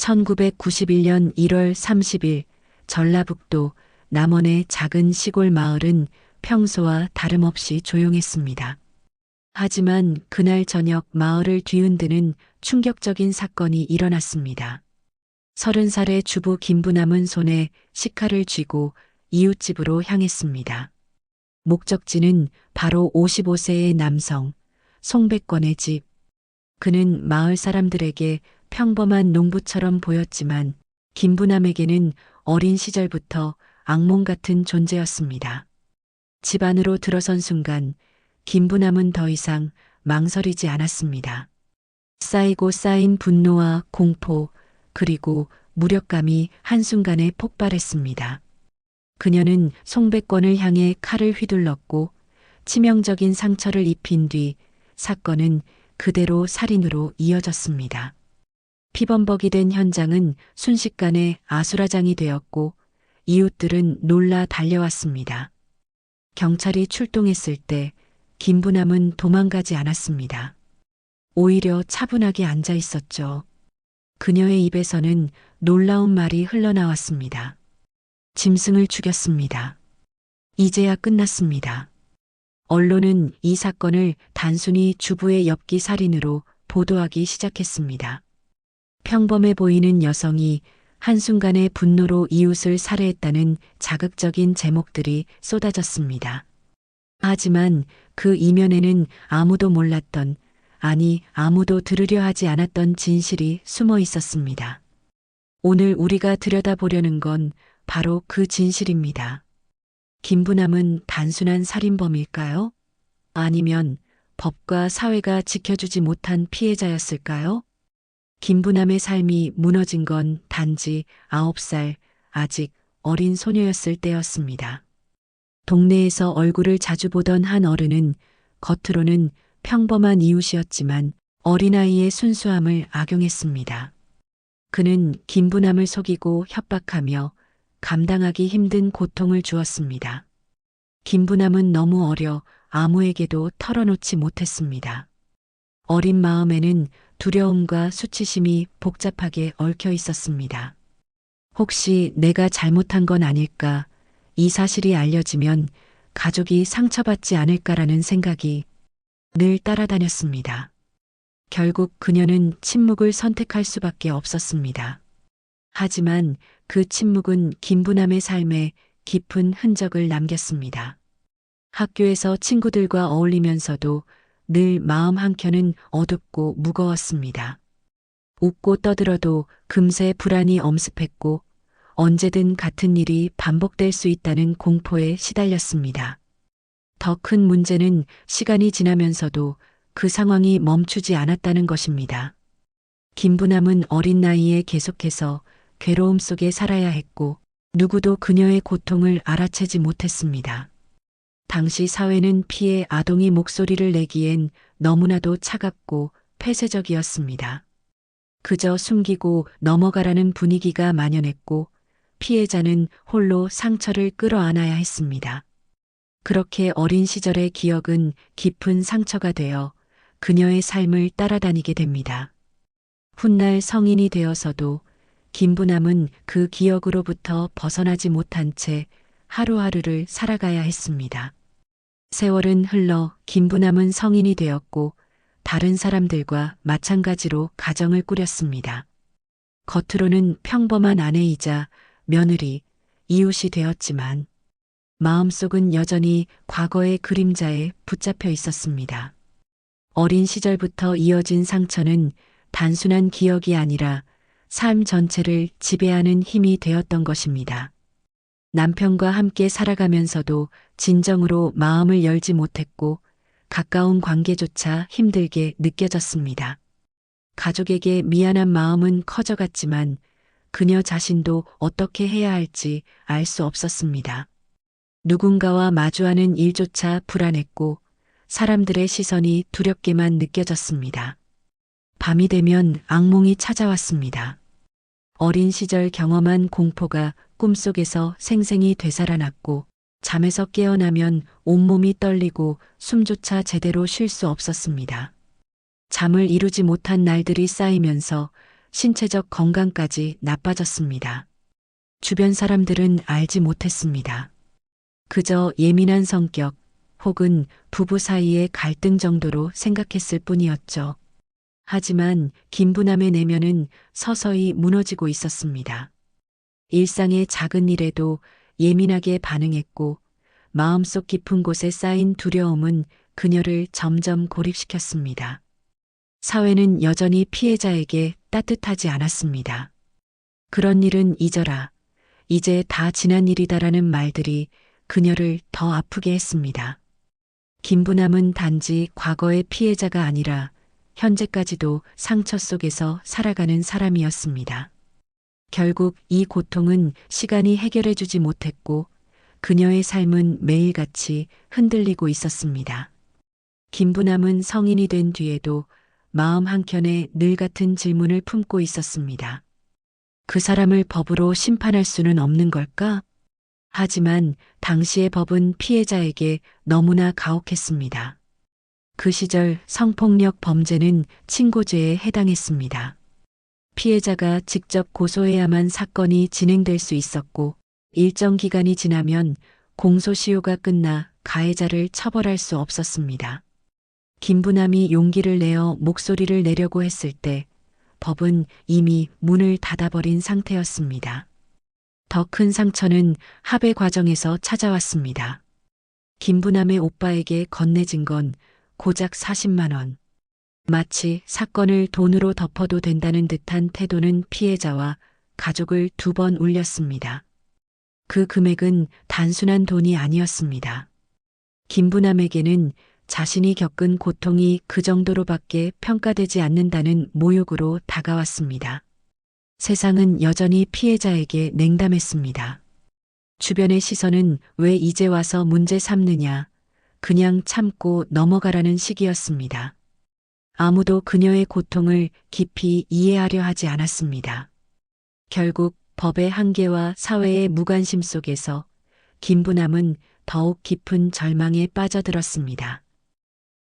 1991년 1월 30일 전라북도 남원의 작은 시골 마을은 평소와 다름없이 조용했습니다. 하지만 그날 저녁 마을을 뒤흔드는 충격적인 사건이 일어났습니다. 서른 살의 주부 김부남은 손에 식칼을 쥐고 이웃집으로 향했습니다. 목적지는 바로 55세의 남성 송백권의 집. 그는 마을 사람들에게 평범한 농부처럼 보였지만 김부남에게는 어린 시절부터 악몽 같은 존재였습니다. 집 안으로 들어선 순간 김부남은 더 이상 망설이지 않았습니다. 쌓이고 쌓인 분노와 공포, 그리고 무력감이 한순간에 폭발했습니다. 그녀는 송백권을 향해 칼을 휘둘렀고 치명적인 상처를 입힌 뒤 사건은 그대로 살인으로 이어졌습니다. 피범벅이 된 현장은 순식간에 아수라장이 되었고 이웃들은 놀라 달려왔습니다. 경찰이 출동했을 때 김부남은 도망가지 않았습니다. 오히려 차분하게 앉아 있었죠. 그녀의 입에서는 놀라운 말이 흘러나왔습니다. 짐승을 죽였습니다. 이제야 끝났습니다. 언론은 이 사건을 단순히 주부의 엽기 살인으로 보도하기 시작했습니다. 평범해 보이는 여성이 한순간에 분노로 이웃을 살해했다는 자극적인 제목들이 쏟아졌습니다. 하지만 그 이면에는 아무도 몰랐던, 아니 아무도 들으려 하지 않았던 진실이 숨어 있었습니다. 오늘 우리가 들여다보려는 건 바로 그 진실입니다. 김부남은 단순한 살인범일까요? 아니면 법과 사회가 지켜주지 못한 피해자였을까요? 김부남의 삶이 무너진 건 단지 9살 아직 어린 소녀였을 때였습니다. 동네에서 얼굴을 자주 보던 한 어른은 겉으로는 평범한 이웃이었지만 어린아이의 순수함을 악용했습니다. 그는 김부남을 속이고 협박하며 감당하기 힘든 고통을 주었습니다. 김부남은 너무 어려 아무에게도 털어놓지 못했습니다. 어린 마음에는 두려움과 수치심이 복잡하게 얽혀 있었습니다. 혹시 내가 잘못한 건 아닐까, 이 사실이 알려지면 가족이 상처받지 않을까라는 생각이 늘 따라다녔습니다. 결국 그녀는 침묵을 선택할 수밖에 없었습니다. 하지만 그 침묵은 김부남의 삶에 깊은 흔적을 남겼습니다. 학교에서 친구들과 어울리면서도 늘 마음 한켠은 어둡고 무거웠습니다. 웃고 떠들어도 금세 불안이 엄습했고 언제든 같은 일이 반복될 수 있다는 공포에 시달렸습니다. 더 큰 문제는 시간이 지나면서도 그 상황이 멈추지 않았다는 것입니다. 김부남은 어린 나이에 계속해서 괴로움 속에 살아야 했고 누구도 그녀의 고통을 알아채지 못했습니다. 당시 사회는 피해 아동이 목소리를 내기엔 너무나도 차갑고 폐쇄적이었습니다. 그저 숨기고 넘어가라는 분위기가 만연했고 피해자는 홀로 상처를 끌어안아야 했습니다. 그렇게 어린 시절의 기억은 깊은 상처가 되어 그녀의 삶을 따라다니게 됩니다. 훗날 성인이 되어서도 김부남은 그 기억으로부터 벗어나지 못한 채 하루하루를 살아가야 했습니다. 세월은 흘러 김부남은 성인이 되었고 다른 사람들과 마찬가지로 가정을 꾸렸습니다. 겉으로는 평범한 아내이자 며느리, 이웃이 되었지만 마음속은 여전히 과거의 그림자에 붙잡혀 있었습니다. 어린 시절부터 이어진 상처는 단순한 기억이 아니라 삶 전체를 지배하는 힘이 되었던 것입니다. 남편과 함께 살아가면서도 진정으로 마음을 열지 못했고 가까운 관계조차 힘들게 느껴졌습니다. 가족에게 미안한 마음은 커져갔지만 그녀 자신도 어떻게 해야 할지 알 수 없었습니다. 누군가와 마주하는 일조차 불안했고 사람들의 시선이 두렵게만 느껴졌습니다. 밤이 되면 악몽이 찾아왔습니다. 어린 시절 경험한 공포가 꿈속에서 생생히 되살아났고 잠에서 깨어나면 온몸이 떨리고 숨조차 제대로 쉴 수 없었습니다. 잠을 이루지 못한 날들이 쌓이면서 신체적 건강까지 나빠졌습니다. 주변 사람들은 알지 못했습니다. 그저 예민한 성격 혹은 부부 사이의 갈등 정도로 생각했을 뿐이었죠. 하지만 김부남의 내면은 서서히 무너지고 있었습니다. 일상의 작은 일에도 예민하게 반응했고 마음속 깊은 곳에 쌓인 두려움은 그녀를 점점 고립시켰습니다. 사회는 여전히 피해자에게 따뜻하지 않았습니다. 그런 일은 잊어라. 이제 다 지난 일이다라는 말들이 그녀를 더 아프게 했습니다. 김부남은 단지 과거의 피해자가 아니라 현재까지도 상처 속에서 살아가는 사람이었습니다. 결국 이 고통은 시간이 해결해주지 못했고 그녀의 삶은 매일같이 흔들리고 있었습니다. 김부남은 성인이 된 뒤에도 마음 한켠에 늘 같은 질문을 품고 있었습니다. 그 사람을 법으로 심판할 수는 없는 걸까? 하지만 당시의 법은 피해자에게 너무나 가혹했습니다. 그 시절 성폭력 범죄는 친고죄에 해당했습니다. 피해자가 직접 고소해야만 사건이 진행될 수 있었고 일정 기간이 지나면 공소시효가 끝나 가해자를 처벌할 수 없었습니다. 김부남이 용기를 내어 목소리를 내려고 했을 때 법은 이미 문을 닫아버린 상태였습니다. 더 큰 상처는 합의 과정에서 찾아왔습니다. 김부남의 오빠에게 건네진 건 고작 40만 원. 마치 사건을 돈으로 덮어도 된다는 듯한 태도는 피해자와 가족을 두 번 울렸습니다. 그 금액은 단순한 돈이 아니었습니다. 김부남에게는 자신이 겪은 고통이 그 정도로밖에 평가되지 않는다는 모욕으로 다가왔습니다. 세상은 여전히 피해자에게 냉담했습니다. 주변의 시선은 왜 이제 와서 문제 삼느냐, 그냥 참고 넘어가라는 식이었습니다. 아무도 그녀의 고통을 깊이 이해하려 하지 않았습니다. 결국 법의 한계와 사회의 무관심 속에서 김부남은 더욱 깊은 절망에 빠져들었습니다.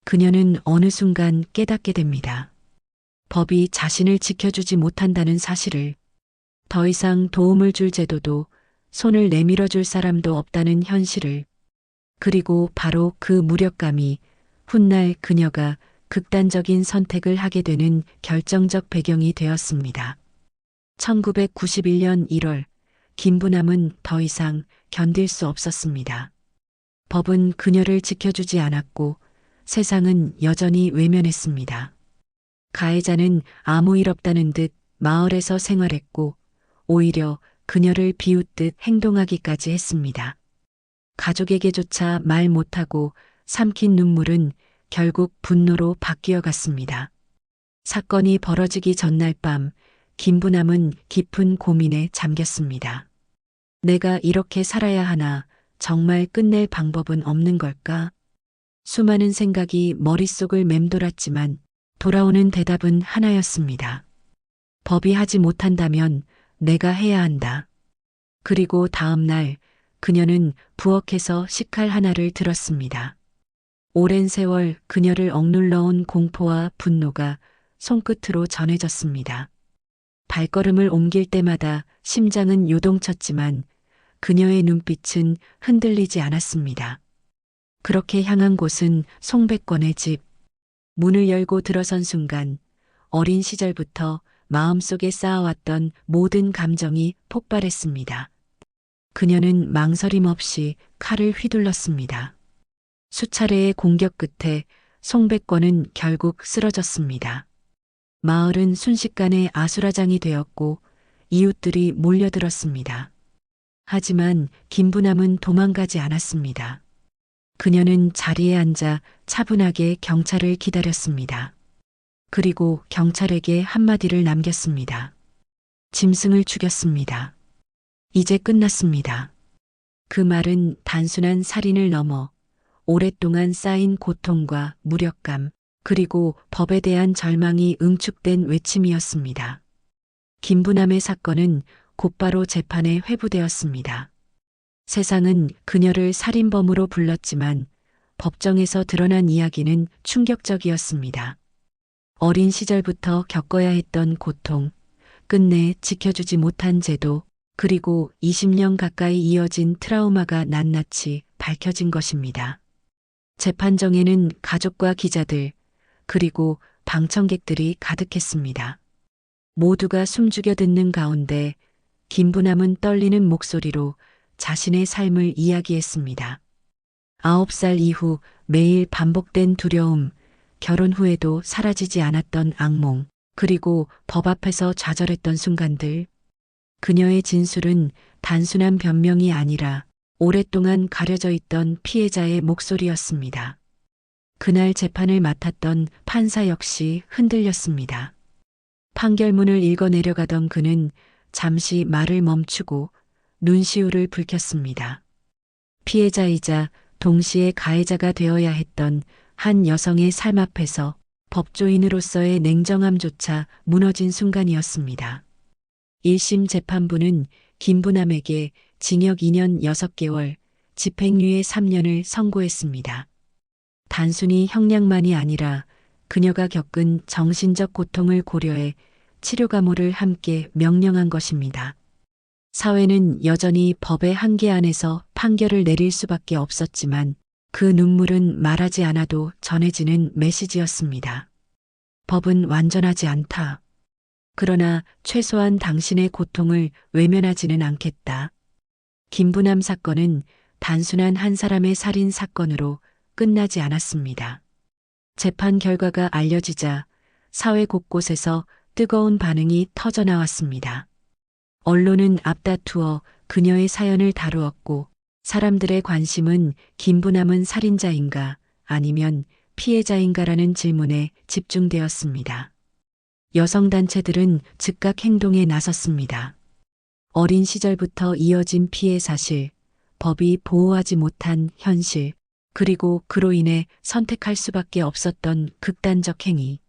그녀는 어느 순간 깨닫게 됩니다. 법이 자신을 지켜주지 못한다는 사실을 더 이상 도움을 줄 제도도 손을 내밀어 줄 사람도 없다는 현실을 그리고 바로 그 무력감이 훗날 그녀가 극단적인 선택을 하게 되는 결정적 배경이 되었습니다. 1991년 1월 김부남은 더 이상 견딜 수 없었습니다. 법은 그녀를 지켜주지 않았고 세상은 여전히 외면했습니다. 가해자는 아무 일 없다는 듯 마을에서 생활했고 오히려 그녀를 비웃듯 행동하기까지 했습니다. 가족에게조차 말 못하고 삼킨 눈물은 결국 분노로 바뀌어 갔습니다. 사건이 벌어지기 전날 밤 김부남은 깊은 고민에 잠겼습니다. 내가 이렇게 살아야 하나 정말 끝낼 방법은 없는 걸까? 수많은 생각이 머릿속을 맴돌았지만 돌아오는 대답은 하나였습니다. 법이 하지 못한다면 내가 해야 한다. 그리고 다음 날 그녀는 부엌에서 식칼 하나를 들었습니다. 오랜 세월 그녀를 억눌러온 공포와 분노가 손끝으로 전해졌습니다. 발걸음을 옮길 때마다 심장은 요동쳤지만 그녀의 눈빛은 흔들리지 않았습니다. 그렇게 향한 곳은 송백권의 집. 문을 열고 들어선 순간 어린 시절부터 마음속에 쌓아왔던 모든 감정이 폭발했습니다. 그녀는 망설임 없이 칼을 휘둘렀습니다. 수차례의 공격 끝에 송백권은 결국 쓰러졌습니다. 마을은 순식간에 아수라장이 되었고 이웃들이 몰려들었습니다. 하지만 김부남은 도망가지 않았습니다. 그녀는 자리에 앉아 차분하게 경찰을 기다렸습니다. 그리고 경찰에게 한마디를 남겼습니다. 짐승을 죽였습니다. 이제 끝났습니다. 그 말은 단순한 살인을 넘어 오랫동안 쌓인 고통과 무력감, 그리고 법에 대한 절망이 응축된 외침이었습니다. 김부남의 사건은 곧바로 재판에 회부되었습니다. 세상은 그녀를 살인범으로 불렀지만 법정에서 드러난 이야기는 충격적이었습니다. 어린 시절부터 겪어야 했던 고통, 끝내 지켜주지 못한 제도, 그리고 20년 가까이 이어진 트라우마가 낱낱이 밝혀진 것입니다. 재판정에는 가족과 기자들, 그리고 방청객들이 가득했습니다. 모두가 숨죽여 듣는 가운데 김부남은 떨리는 목소리로 자신의 삶을 이야기했습니다. 아홉 살 이후 매일 반복된 두려움, 결혼 후에도 사라지지 않았던 악몽, 그리고 법 앞에서 좌절했던 순간들. 그녀의 진술은 단순한 변명이 아니라 오랫동안 가려져 있던 피해자의 목소리였습니다. 그날 재판을 맡았던 판사 역시 흔들렸습니다. 판결문을 읽어 내려가던 그는 잠시 말을 멈추고 눈시울을 붉혔습니다. 피해자이자 동시에 가해자가 되어야 했던 한 여성의 삶 앞에서 법조인으로서의 냉정함조차 무너진 순간이었습니다. 1심 재판부는 김부남에게 징역 2년 6개월, 집행유예 3년을 선고했습니다. 단순히 형량만이 아니라 그녀가 겪은 정신적 고통을 고려해 치료 감호를 함께 명령한 것입니다. 사회는 여전히 법의 한계 안에서 판결을 내릴 수밖에 없었지만 그 눈물은 말하지 않아도 전해지는 메시지였습니다. 법은 완전하지 않다. 그러나 최소한 당신의 고통을 외면하지는 않겠다. 김부남 사건은 단순한 한 사람의 살인 사건으로 끝나지 않았습니다. 재판 결과가 알려지자 사회 곳곳에서 뜨거운 반응이 터져 나왔습니다. 언론은 앞다투어 그녀의 사연을 다루었고 사람들의 관심은 김부남은 살인자인가 아니면 피해자인가라는 질문에 집중되었습니다. 여성단체들은 즉각 행동에 나섰습니다. 어린 시절부터 이어진 피해 사실, 법이 보호하지 못한 현실, 그리고 그로 인해 선택할 수밖에 없었던 극단적 행위.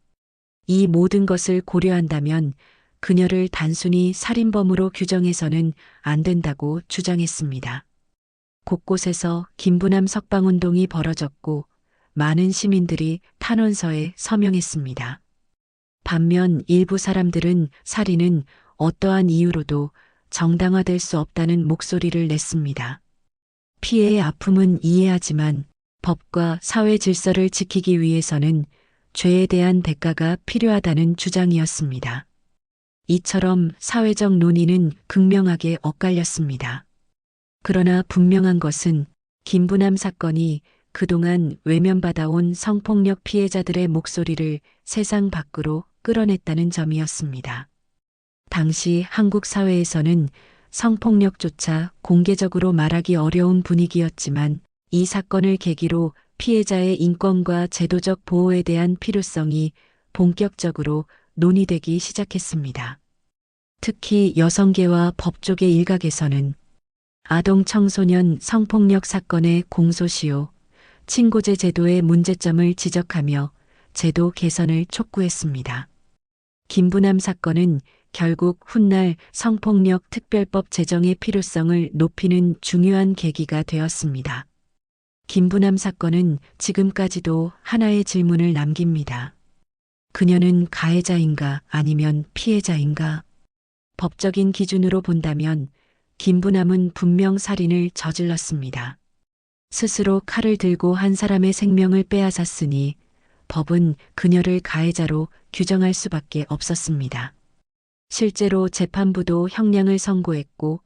이 모든 것을 고려한다면 그녀를 단순히 살인범으로 규정해서는 안 된다고 주장했습니다. 곳곳에서 김부남 석방운동이 벌어졌고 많은 시민들이 탄원서에 서명했습니다. 반면 일부 사람들은 살인은 어떠한 이유로도 정당화될 수 없다는 목소리를 냈습니다. 피해의 아픔은 이해하지만 법과 사회 질서를 지키기 위해서는 죄에 대한 대가가 필요하다는 주장이었습니다. 이처럼 사회적 논의는 극명하게 엇갈렸습니다. 그러나 분명한 것은 김부남 사건이 그동안 외면받아온 성폭력 피해자들의 목소리를 세상 밖으로 끌어냈다는 점이었습니다. 당시 한국 사회에서는 성폭력조차 공개적으로 말하기 어려운 분위기였지만 이 사건을 계기로 피해자의 인권과 제도적 보호에 대한 필요성이 본격적으로 논의되기 시작했습니다. 특히 여성계와 법조계 일각에서는 아동 청소년 성폭력 사건의 공소시효, 친고제 제도의 문제점을 지적하며 제도 개선을 촉구했습니다. 김부남 사건은 결국 훗날 성폭력 특별법 제정의 필요성을 높이는 중요한 계기가 되었습니다. 김부남 사건은 지금까지도 하나의 질문을 남깁니다. 그녀는 가해자인가 아니면 피해자인가? 법적인 기준으로 본다면 김부남은 분명 살인을 저질렀습니다. 스스로 칼을 들고 한 사람의 생명을 빼앗았으니 법은 그녀를 가해자로 규정할 수밖에 없었습니다. 실제로 재판부도 형량을 선고했고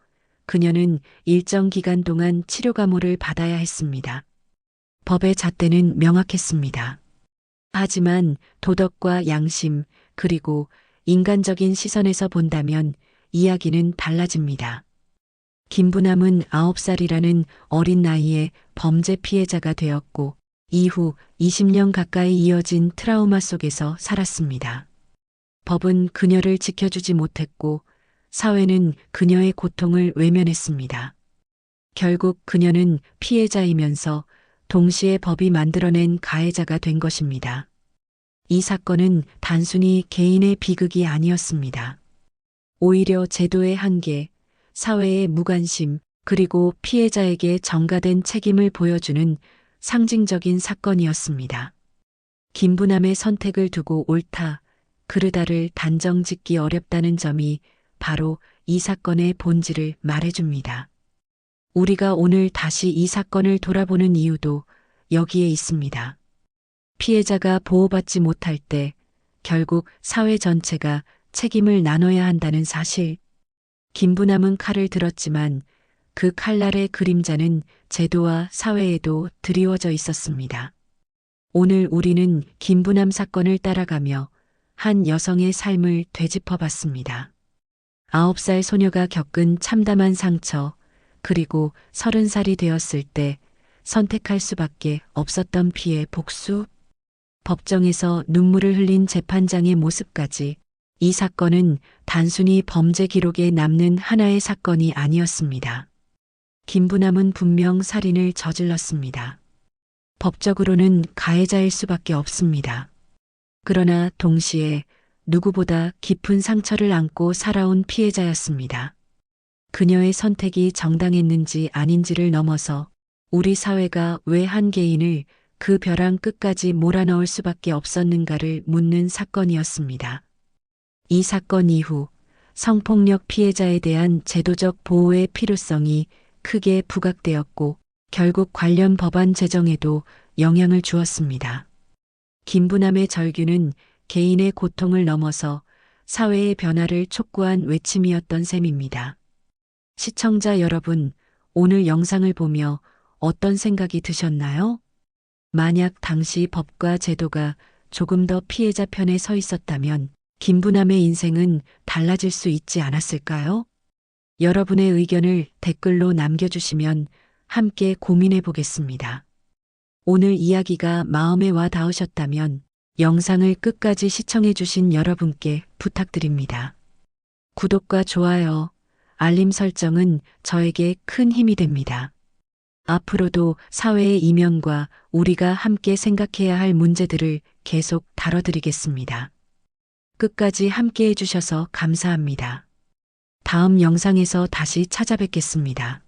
그녀는 일정 기간 동안 치료 감호를 받아야 했습니다. 법의 잣대는 명확했습니다. 하지만 도덕과 양심 그리고 인간적인 시선에서 본다면 이야기는 달라집니다. 김부남은 9살이라는 어린 나이에 범죄 피해자가 되었고 이후 20년 가까이 이어진 트라우마 속에서 살았습니다. 법은 그녀를 지켜주지 못했고 사회는 그녀의 고통을 외면했습니다. 결국 그녀는 피해자이면서 동시에 법이 만들어낸 가해자가 된 것입니다. 이 사건은 단순히 개인의 비극이 아니었습니다. 오히려 제도의 한계, 사회의 무관심, 그리고 피해자에게 전가된 책임을 보여주는 상징적인 사건이었습니다. 김부남의 선택을 두고 옳다, 그르다를 단정 짓기 어렵다는 점이 바로 이 사건의 본질을 말해줍니다. 우리가 오늘 다시 이 사건을 돌아보는 이유도 여기에 있습니다. 피해자가 보호받지 못할 때 결국 사회 전체가 책임을 나눠야 한다는 사실. 김부남은 칼을 들었지만 그 칼날의 그림자는 제도와 사회에도 드리워져 있었습니다. 오늘 우리는 김부남 사건을 따라가며 한 여성의 삶을 되짚어 봤습니다. 아홉 살 소녀가 겪은 참담한 상처, 그리고 서른 살이 되었을 때 선택할 수밖에 없었던 피해 복수, 법정에서 눈물을 흘린 재판장의 모습까지 이 사건은 단순히 범죄 기록에 남는 하나의 사건이 아니었습니다. 김부남은 분명 살인을 저질렀습니다. 법적으로는 가해자일 수밖에 없습니다. 그러나 동시에 누구보다 깊은 상처를 안고 살아온 피해자였습니다. 그녀의 선택이 정당했는지 아닌지를 넘어서 우리 사회가 왜 한 개인을 그 벼랑 끝까지 몰아넣을 수밖에 없었는가를 묻는 사건이었습니다. 이 사건 이후 성폭력 피해자에 대한 제도적 보호의 필요성이 크게 부각되었고 결국 관련 법안 제정에도 영향을 주었습니다. 김부남의 절규는 개인의 고통을 넘어서 사회의 변화를 촉구한 외침이었던 셈입니다. 시청자 여러분, 오늘 영상을 보며 어떤 생각이 드셨나요? 만약 당시 법과 제도가 조금 더 피해자 편에 서 있었다면 김부남의 인생은 달라질 수 있지 않았을까요? 여러분의 의견을 댓글로 남겨주시면 함께 고민해 보겠습니다. 오늘 이야기가 마음에 와 닿으셨다면 영상을 끝까지 시청해 주신 여러분께 부탁드립니다. 구독과 좋아요, 알림 설정은 저에게 큰 힘이 됩니다. 앞으로도 사회의 이면과 우리가 함께 생각해야 할 문제들을 계속 다뤄드리겠습니다. 끝까지 함께 해주셔서 감사합니다. 다음 영상에서 다시 찾아뵙겠습니다.